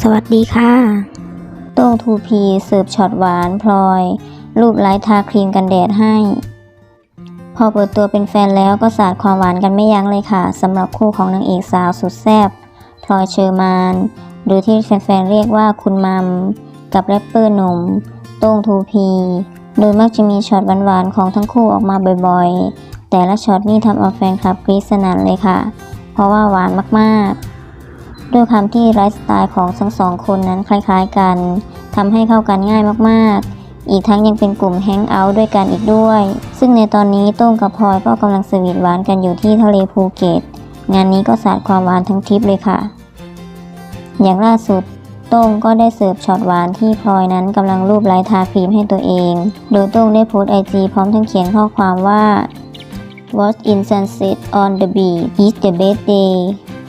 สวัสดีค่ะโต้งทูพีเสิร์ฟช็อตหวานพลอย รูปไล้ทาครีมกันแดดให้ พอเปิดตัวเป็นแฟนแล้วก็สาดความหวานกันไม่ยั้งเลยค่ะสำหรับคู่ของนางเอกสาวสุดแซ่บพลอยเชอร์มาน หรือที่แฟนๆเรียกว่าคุณมัม กับแรปเปอร์หนุ่มโต้งทูพีโดยมักจะมีช็อตหวานๆของทั้งคู่ออกมาบ่อยๆ แต่ละช็อตนี่ทำเอาแฟนคลับกรี๊ดสนั่นเลยค่ะ เพราะว่าหวานมากๆ ด้วยความที่ไลฟ์สไตล์ของทั้งสองคนนั้นคล้ายๆกันทำให้เข้ากันง่ายมากๆ อีกทั้งยังเป็นกลุ่มแฮงเอาท์ด้วยกันอีกด้วย ซึ่งในตอนนี้โต้งกับพลอยก็กำลังสวีทหวานกันอยู่ที่ทะเลภูเก็ต งานนี้ก็สาดความหวานทั้งทริปเลยค่ะ อย่างล่าสุดโต้งก็ได้เสิร์ฟช็อตหวานที่พลอยนั้นกำลังรูปไล้ทาครีมให้ตัวเอง โดยโต้งได้โพสต์ไอจีพร้อมทั้งเขียนข้อความว่า Watch in sunset on the beach is the best day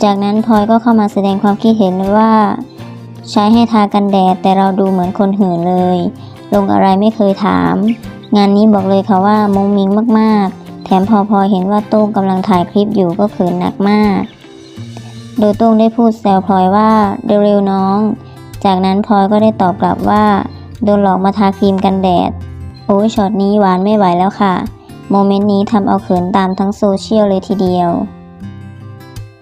จากนั้นพลอยก็เข้ามาแสดงความคิดเห็นว่า ใช้ให้ทากันแดดแต่เราดูเหมือนคนหื่นเลย ลงอะไรไม่เคยถาม งานนี้บอกเลยค่ะว่ามงมิงมากๆ แถมพอพลอยเห็นว่าโต้งกำลังถ่ายคลิปอยู่ก็เขินหนักมาก โดยโต้งได้พูดแซวพลอยว่าเร็วๆน้อง จากนั้นพลอยก็ได้ตอบกลับว่า โดนหลอกมาทาครีมกันแดด โอ้ยช็อตนี้หวานไม่ไหวแล้วค่ะ โมเมนต์นี้ทำเอาเขินตามทั้งโซเชียลเลยทีเดียว